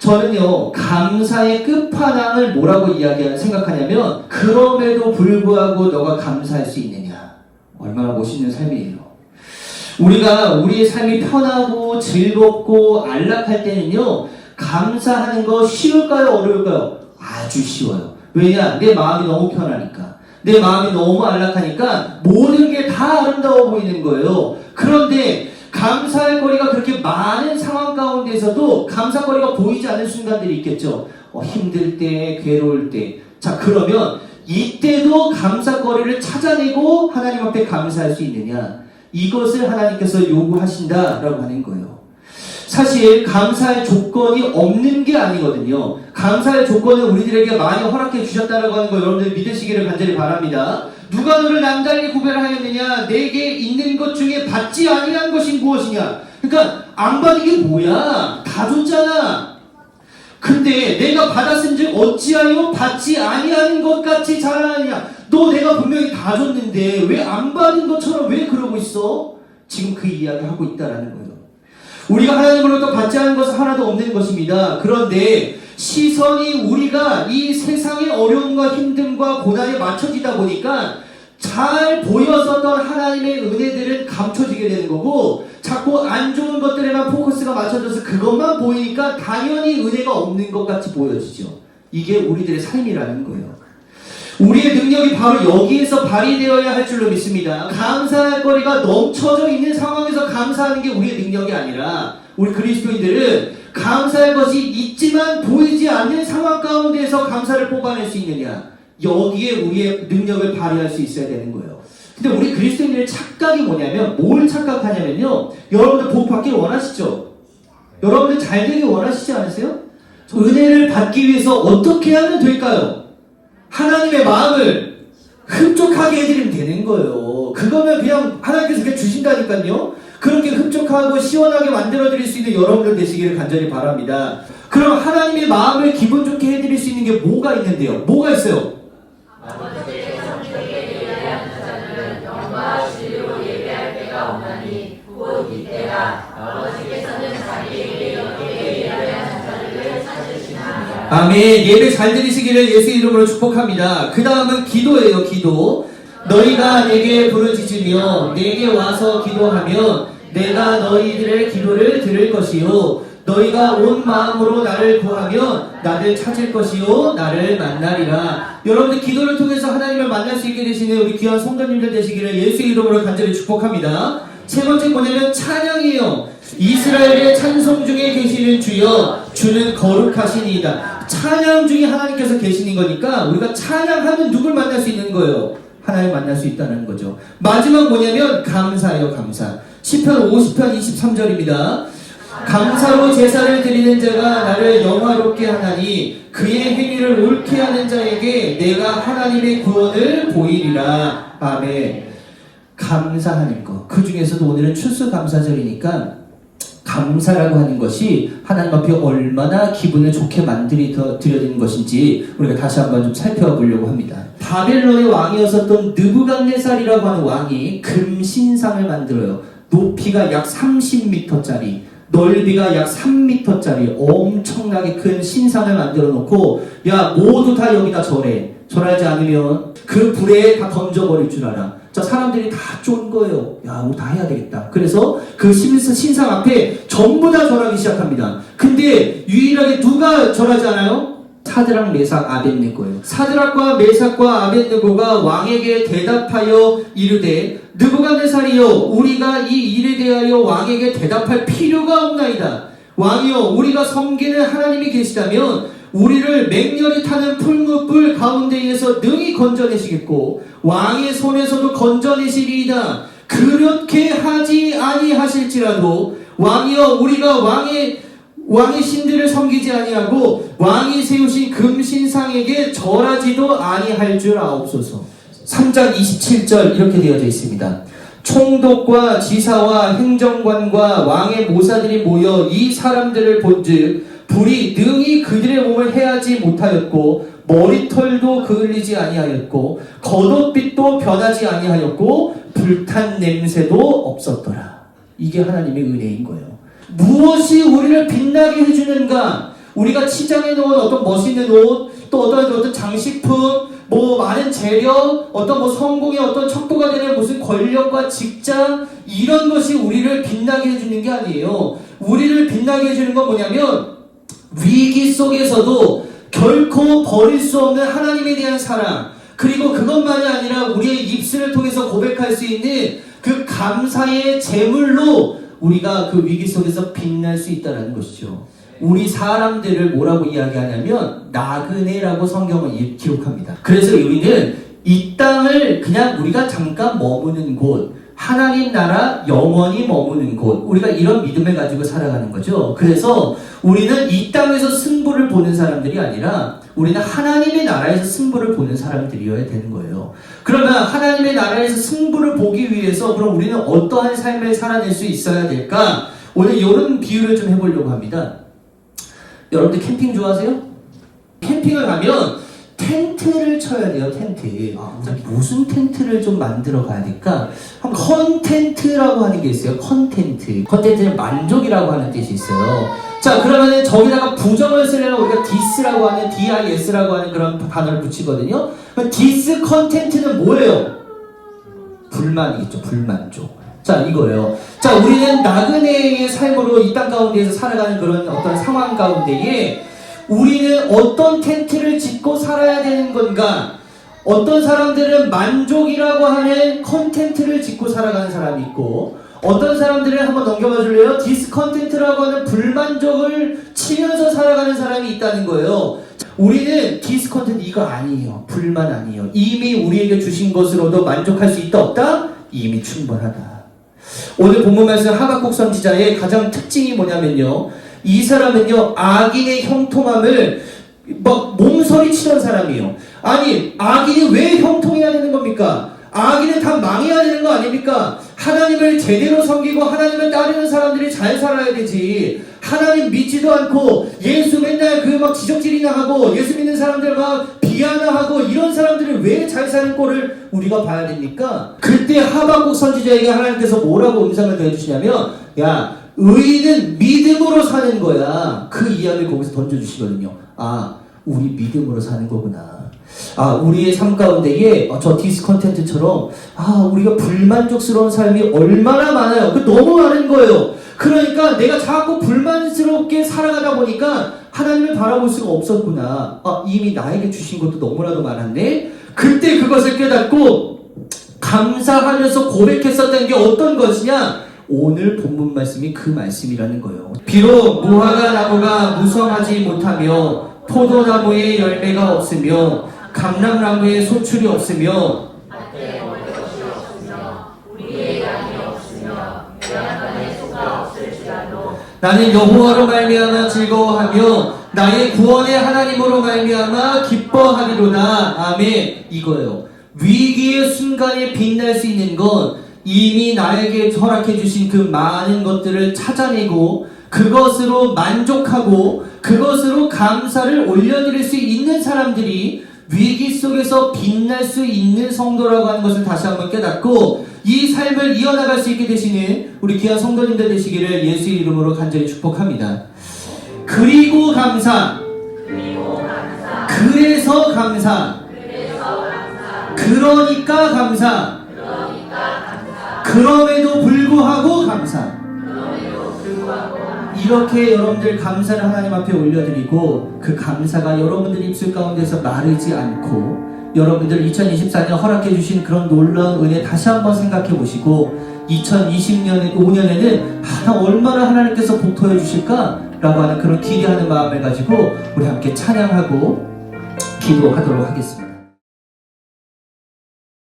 저는요, 감사의 끝판왕을 뭐라고 이야기 생각하냐면, 그럼에도 불구하고 너가 감사할 수 있느냐. 얼마나 멋있는 삶이에요. 우리가 우리의 삶이 편하고 즐겁고 안락할 때는요, 감사하는 거 쉬울까요? 어려울까요? 아주 쉬워요. 왜냐? 내 마음이 너무 편하니까. 내 마음이 너무 안락하니까 모든 게 다 아름다워 보이는 거예요. 그런데 감사할 거리가 그렇게 많은 상황 가운데서도 감사거리가 보이지 않는 순간들이 있겠죠. 어, 힘들 때, 괴로울 때. 자, 그러면 이때도 감사거리를 찾아내고 하나님 앞에 감사할 수 있느냐? 이것을 하나님께서 요구하신다라고 하는 거예요. 사실 감사의 조건이 없는 게 아니거든요. 감사의 조건을 우리들에게 많이 허락해 주셨다라고 하는 거 여러분들 믿으시기를 간절히 바랍니다. 누가 너를 남달리 구별하였느냐? 내게 있는 것 중에 받지 아니한 것이 무엇이냐? 그러니까 안 받은 게 뭐야? 다 줬잖아. 근데 내가 받았은즉 어찌하여 받지 아니하는 것 같이 자라느냐? 너 내가 분명히 다 줬는데 왜 안 받은 것처럼 왜 그러고 있어? 지금 그 이야기 하고 있다라는 거예요. 우리가 하나님으로부터 받지 않은 것은 하나도 없는 것입니다. 그런데 시선이 우리가 이 세상의 어려움과 힘듦과 고난에 맞춰지다 보니까 잘 보였었던 하나님의 은혜들은 감춰지게 되는 거고 자꾸 안 좋은 것들에만 포커스가 맞춰져서 그것만 보이니까 당연히 은혜가 없는 것 같이 보여지죠. 이게 우리들의 삶이라는 거예요. 우리의 능력이 바로 여기에서 발휘되어야 할 줄로 믿습니다. 감사할 거리가 넘쳐져 있는 상황에서 감사하는 게 우리의 능력이 아니라 우리 그리스도인들은 감사할 것이 있지만 보이지 않는 상황 가운데에서 감사를 뽑아낼 수 있느냐 여기에 우리의 능력을 발휘할 수 있어야 되는 거예요. 근데 우리 그리스도인들의 착각이 뭐냐면 뭘 착각하냐면요 여러분들 복 받길 원하시죠? 여러분들 잘 되길 원하시지 않으세요? 은혜를 받기 위해서 어떻게 하면 될까요? 하나님의 마음을 흡족하게 해드리면 되는 거예요. 그거면 그냥 하나님께서 그냥 주신다니까요. 그렇게 흡족하고 시원하게 만들어 드릴 수 있는 여러분들 되시기를 간절히 바랍니다. 그럼 하나님의 마음을 기분 좋게 해드릴 수 있는 게 뭐가 있는데요? 뭐가 있어요? 아멘. 예배 잘 드리시기를 예수 이름으로 축복합니다. 그 다음은 기도예요, 기도. 너희가 내게 부르짖으며 내게 와서 기도하면 내가 너희들의 기도를 들을 것이요. 너희가 온 마음으로 나를 구하면 나를 찾을 것이요. 나를 만나리라. 여러분들 기도를 통해서 하나님을 만날 수 있게 되시는 우리 귀한 성도님들 되시기를 예수 이름으로 간절히 축복합니다. 세 번째 뭐냐면 찬양이에요. 이스라엘의 찬송 중에 계시는 주여 주는 거룩하시니이다. 찬양 중에 하나님께서 계시는 거니까 우리가 찬양하면 누굴 만날 수 있는 거예요? 하나님 만날 수 있다는 거죠. 마지막 뭐냐면 감사예요, 감사. 10편 50편 23절입니다. 감사로 제사를 드리는 자가 나를 영화롭게 하나니 그의 행위를 옳게 하는 자에게 내가 하나님의 구원을 보이리라. 아멘. 감사하는 것. 그 중에서도 오늘은 추수감사절이니까 감사라고 하는 것이 하나님 앞에 얼마나 기분을 좋게 만들어 드려지는 것인지 우리가 다시 한번 좀 살펴보려고 합니다. 바벨론의 왕이었었던 느부갓네살이라고 하는 왕이 금신상을 만들어요. 높이가 약 30m짜리, 넓이가 약 3m짜리 엄청나게 큰 신상을 만들어 놓고 야 모두 다 여기다 절해. 절하지 않으면 그 불에 다 던져버릴 줄 알아. 자, 사람들이 다 쫀 거예요. 야, 우리 다 해야 되겠다. 그래서 그 신- 신상 앞에 전부 다 절하기 시작합니다. 근데 유일하게 누가 절하지 않아요? 사드락, 메삭, 아벤네고예요. 사드락과 메삭과 아벤네고가 왕에게 대답하여 이르되 느부갓네살이여 우리가 이 일에 대하여 왕에게 대답할 필요가 없나이다. 왕이여 우리가 섬기는 하나님이 계시다면 우리를 맹렬히 타는 풀무불 가운데에서 능히 건져내시겠고 왕의 손에서도 건져내시리이다. 그렇게 하지 아니하실지라도 왕이여 우리가 왕의 왕의 신들을 섬기지 아니하고 왕이 세우신 금신상에게 절하지도 아니할 줄 아옵소서. 3장 27절 이렇게 되어져 있습니다. 총독과 지사와 행정관과 왕의 모사들이 모여 이 사람들을 본즉 불이 능히 그들의 몸을 해하지 못하였고 머리털도 그을리지 아니하였고 겉옷빛도 변하지 아니하였고 불탄 냄새도 없었더라. 이게 하나님의 은혜인 거예요. 무엇이 우리를 빛나게 해주는가? 우리가 치장해 놓은 어떤 멋있는 옷, 또 어떤 어떤 장식품, 뭐 많은 재력, 어떤 뭐 성공의 어떤 척도가 되는 무슨 권력과 직장 이런 것이 우리를 빛나게 해주는 게 아니에요. 우리를 빛나게 해주는 건 뭐냐면 위기 속에서도 결코 버릴 수 없는 하나님에 대한 사랑 그리고 그것만이 아니라 우리의 입술을 통해서 고백할 수 있는 그 감사의 제물로 우리가 그 위기 속에서 빛날 수 있다는 것이죠. 우리 사람들을 뭐라고 이야기하냐면 나그네라고 성경은 이- 기록합니다. 그래서 우리는 이 땅을 그냥 우리가 잠깐 머무는 곳, 하나님 나라 영원히 머무는 곳, 우리가 이런 믿음을 가지고 살아가는 거죠. 그래서 우리는 이 땅에서 승부를 보는 사람들이 아니라 우리는 하나님의 나라에서 승부를 보는 사람들이어야 되는 거예요. 그러면 하나님의 나라에서 승부를 보기 위해서 그럼 우리는 어떠한 삶을 살아낼 수 있어야 될까? 오늘 이런 비유를 좀 해보려고 합니다. 여러분들 캠핑 좋아하세요? 캠핑을 가면 텐트를 쳐야 돼요, 텐트. 자, 무슨 텐트를 좀 만들어 가야 될까? 한 컨텐트라고 하는 게 있어요, 컨텐트. 컨텐트는 만족이라고 하는 뜻이 있어요. 자, 그러면은 저기다가 부정을 쓰려면 우리가 디스라고 하는, DIS라고 하는 그런 단어를 붙이거든요. 디스 컨텐트는 뭐예요? 불만이겠죠, 불만족. 자, 이거예요. 자, 우리는 나그네의 삶으로 이 땅 가운데에서 살아가는 그런 어떤 상황 가운데에 우리는 어떤 텐트를 짓고 살아야 되는 건가? 어떤 사람들은 만족이라고 하는 컨텐트를 짓고 살아가는 사람이 있고, 어떤 사람들은 한번 넘겨봐 줄래요? 디스컨텐트라고 하는 불만족을 치면서 살아가는 사람이 있다는 거예요. 우리는 디스컨텐트 이거 아니에요. 불만 아니에요. 이미 우리에게 주신 것으로도 만족할 수 있다 없다? 이미 충분하다. 오늘 본문 말씀 하박국 선지자의 가장 특징이 뭐냐면요. 이 사람은요, 악인의 형통함을 막 몸서리 치던 사람이에요. 아니, 악인이 왜 형통해야 되는 겁니까? 악인은 다 망해야 되는 거 아닙니까? 하나님을 제대로 섬기고 하나님을 따르는 사람들이 잘 살아야 되지. 하나님 믿지도 않고 예수 맨날 그 막 지적질이나 하고 예수 믿는 사람들 막 비하나 하고 이런 사람들을 왜 잘 사는 꼴을 우리가 봐야 됩니까? 그때 하박국 선지자에게 하나님께서 뭐라고 음성을 더해주시냐면 야 의인은 믿음으로 사는 거야. 그 이야기를 거기서 던져주시거든요. 아 우리 믿음으로 사는 거구나. 아, 우리의 삶 가운데에 어, 저 디스컨텐트처럼 아, 우리가 불만족스러운 삶이 얼마나 많아요. 그 너무 많은 거예요. 그러니까 내가 자꾸 불만스럽게 살아가다 보니까 하나님을 바라볼 수가 없었구나. 아, 이미 나에게 주신 것도 너무나도 많았네. 그때 그것을 깨닫고 감사하면서 고백했었던 게 어떤 것이냐? 오늘 본문 말씀이 그 말씀이라는 거예요. 비록 무화과 나무가 무성하지 못하며 포도나무에 열매가 없으며 감람나무에 소출이 없으며 나는 여호와로 말미암아 즐거워하며 나의 구원의 하나님으로 말미암아 기뻐하리로다. 아멘. 이거예요. 위기의 순간에 빛날 수 있는 건 이미 나에게 허락해 주신 그 많은 것들을 찾아내고 그것으로 만족하고 그것으로 감사를 올려드릴 수 있는 사람들이 위기 속에서 빛날 수 있는 성도라고 하는 것을 다시 한번 깨닫고 이 삶을 이어나갈 수 있게 되시는 우리 귀한 성도님들 되시기를 예수 이름으로 간절히 축복합니다. 그리고 감사. 그래서 감사. 그러니까 감사. 그럼에도 불구하고 감사. 이렇게 여러분들 감사를 하나님 앞에 올려드리고 그 감사가 여러분들 입술 가운데서 마르지 않고 여러분들 2024년 허락해 주신 그런 놀라운 은혜 다시 한번 생각해 보시고 2020년 5년에는 하나 얼마나 하나님께서 복토해 주실까라고 하는 그런 기대하는 마음을 가지고 우리 함께 찬양하고 기도하도록 하겠습니다.